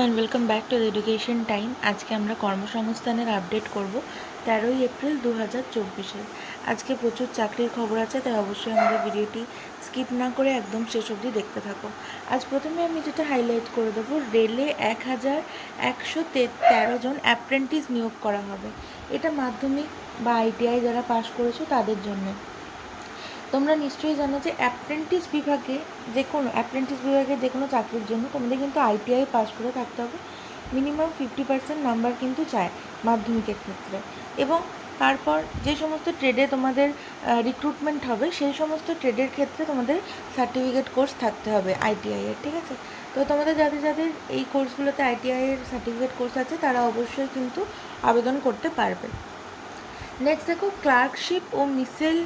And welcome back to education time আজকে আমরা কর্মসংস্থানের আপডেট করব তেরোই এপ্রিল দু হাজার চব্বিশের। আজকে প্রচুর চাকরির খবর আছে, তাই অবশ্যই আমাদের ভিডিওটি স্কিপ না করে একদম শেষ অবধি দেখতে থাকো। আজ প্রথমে আমি যেটা হাইলাইট করে দেবো, রেলে এক হাজার একশো তেরো জন অ্যাপ্রেন্টিস নিয়োগ করা হবে। এটা মাধ্যমিক বা আইটিআই যারা পাশ করেছ তাদের জন্য। তোমরা নিশ্চয়ই জানো যে অ্যাপ্রেন্টিস বিভাগে যে কোনো অ্যাপ্রেন্টিস বিভাগে যে কোনো চাকরির জন্য তোমাদের কিন্তু আইটিআই পাস করে থাকতে হবে। মিনিমাম ফিফটি পার্সেন্ট নাম্বার কিন্তু চায় মাধ্যমিকের ক্ষেত্রে। এবং তারপর যে সমস্ত ট্রেডে তোমাদের রিক্রুটমেন্ট হবে, সেই সমস্ত ট্রেডের ক্ষেত্রে তোমাদের সার্টিফিকেট কোর্স থাকতে হবে আইটিআইয়ের ঠিক আছে? তো তোমাদের যাদের যাদের এই কোর্সগুলোতে আইটিআই এর সার্টিফিকেট কোর্স আছে, তারা অবশ্যই কিন্তু আবেদন করতে পারবে। নেক্সট দেখো ক্লার্কশিপ ও মিসেল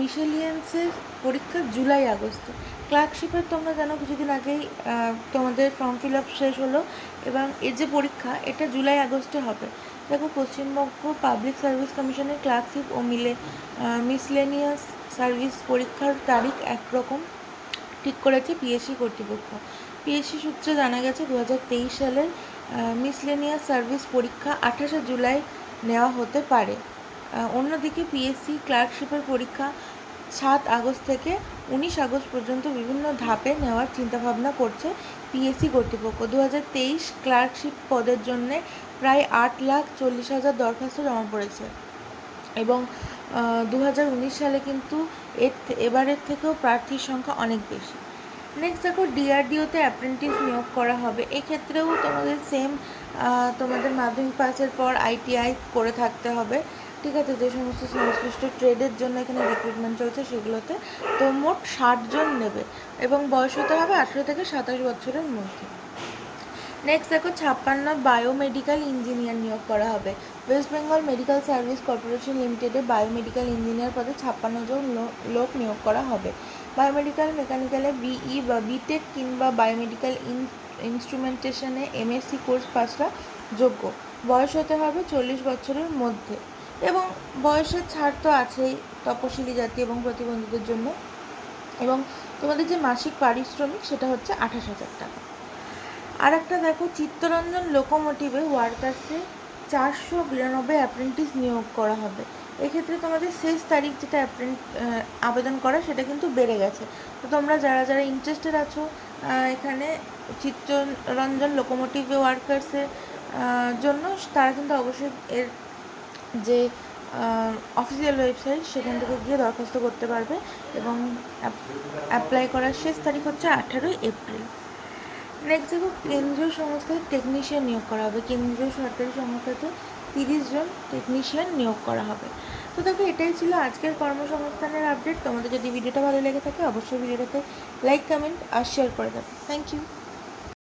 মিশেলিয়ান্সের পরীক্ষা জুলাই, আগস্টে। ক্লার্কশিপের তোমরা জানো, কিছুদিন আগেই তোমাদের ফর্ম ফিল আপ শেষ হলো এবং এর যে পরীক্ষা, এটা জুলাই, আগস্টে হবে। দেখো, পশ্চিমবঙ্গ পাবলিক সার্ভিস কমিশনের ক্লার্কশিপ ও মিলে মিসলেনিয়াস সার্ভিস পরীক্ষার তারিখ একরকম ঠিক করেছে পিএসসি কর্তৃপক্ষ। পিএসসি সূত্রে জানা গেছে দু হাজার তেইশ সালের মিসলেনিয়াস সার্ভিস পরীক্ষা আঠাশে জুলাই নেওয়া হতে পারে। অন্যদিকে পিএসসি ক্লার্কশিপের পরীক্ষা সাত আগস্ট থেকে উনিশ আগস্ট পর্যন্ত বিভিন্ন ধাপে নেওয়ার চিন্তাভাবনা করছে পিএসসি কর্তৃপক্ষ। দু হাজার তেইশ ক্লার্কশিপ পদের জন্যে প্রায় আট লাখ চল্লিশ হাজার দরখাস্ত জমা পড়েছে এবং দু হাজার উনিশ সালে কিন্তু এর এবারের থেকেও প্রার্থীর সংখ্যা অনেক বেশি। নেক্সট দেখো ডিআরডিওতে অ্যাপ্রেন্টিস নিয়োগ করা হবে। এক্ষেত্রেও তোমাদের সেম তোমাদের মাধ্যমিক পাসের পর আইটিআই করে থাকতে হবে। ঠিক আছে, যে সমস্ত সংশ্লিষ্ট ট্রেডের জন্য এখানে রিক্রুটমেন্ট চলছে, সেগুলোতে তো মোট ষাট জন নেবে এবং বয়স হতে হবে আঠেরো থেকে সাতাশ বছরের মধ্যে। নেক্সট দেখো, ছাপ্পান্ন বায়োমেডিক্যাল ইঞ্জিনিয়ার নিয়োগ করা হবে। West Bengal medical service corporation লিমিটেডে বায়োমেডিক্যাল ইঞ্জিনিয়ার পদে ছাপ্পান্ন জন লোক নিয়োগ করা হবে। বায়োমেডিক্যাল মেকানিক্যালে বিই বা বিটেক কিংবা বায়োমেডিক্যাল ইনস্ট্রুমেন্টেশনে এমএসসি কোর্স পাসরা যোগ্য। বয়স হতে হবে চল্লিশ বছরের মধ্যে। এবং বয়সের ছাড় তো আছেই তপশিলি জাতি এবং প্রতিবন্ধীদের জন্য। এবং তোমাদের যে মাসিক পারিশ্রমিক সেটা হচ্ছে আঠাশ হাজার টাকা। আর একটা দেখো, চিত্তরঞ্জন লোকোমোটিভে ওয়ার্কার্সে চারশো বিরানব্বই অ্যাপ্রেন্টিস নিয়োগ করা হবে। এক্ষেত্রে তোমাদের শেষ তারিখ যেটা অ্যাপ্রেন্ট আবেদন করা সেটা কিন্তু বেড়ে গেছে। তো তোমরা যারা যারা ইন্টারেস্টেড আছো এখানে চিত্তরঞ্জন লোকোমোটিভে ওয়ার্কার্সের জন্য, তারা কিন্তু অবশ্যই এর যে অফিসিয়াল ওয়েবসাইট সেখান থেকে গিয়ে দরখাস্ত করতে পারবে এবং অ্যাপ্লাই করার শেষ তারিখ হচ্ছে আঠারোই এপ্রিল। নেক্সট দেখো, কেন্দ্রীয় সংস্থায় টেকনিশিয়ান নিয়োগ করা হবে। কেন্দ্রীয় সরকারি সংস্থাতে তিরিশ জন টেকনিশিয়ান নিয়োগ করা হবে। তো দেখো, এটাই ছিল আজকের কর্মসংস্থানের আপডেট তোমাদের যদি ভিডিওটা ভালো লেগে থাকে, অবশ্যই ভিডিওটাতে লাইক কমেন্ট আর শেয়ার করে দেবে থ্যাংক ইউ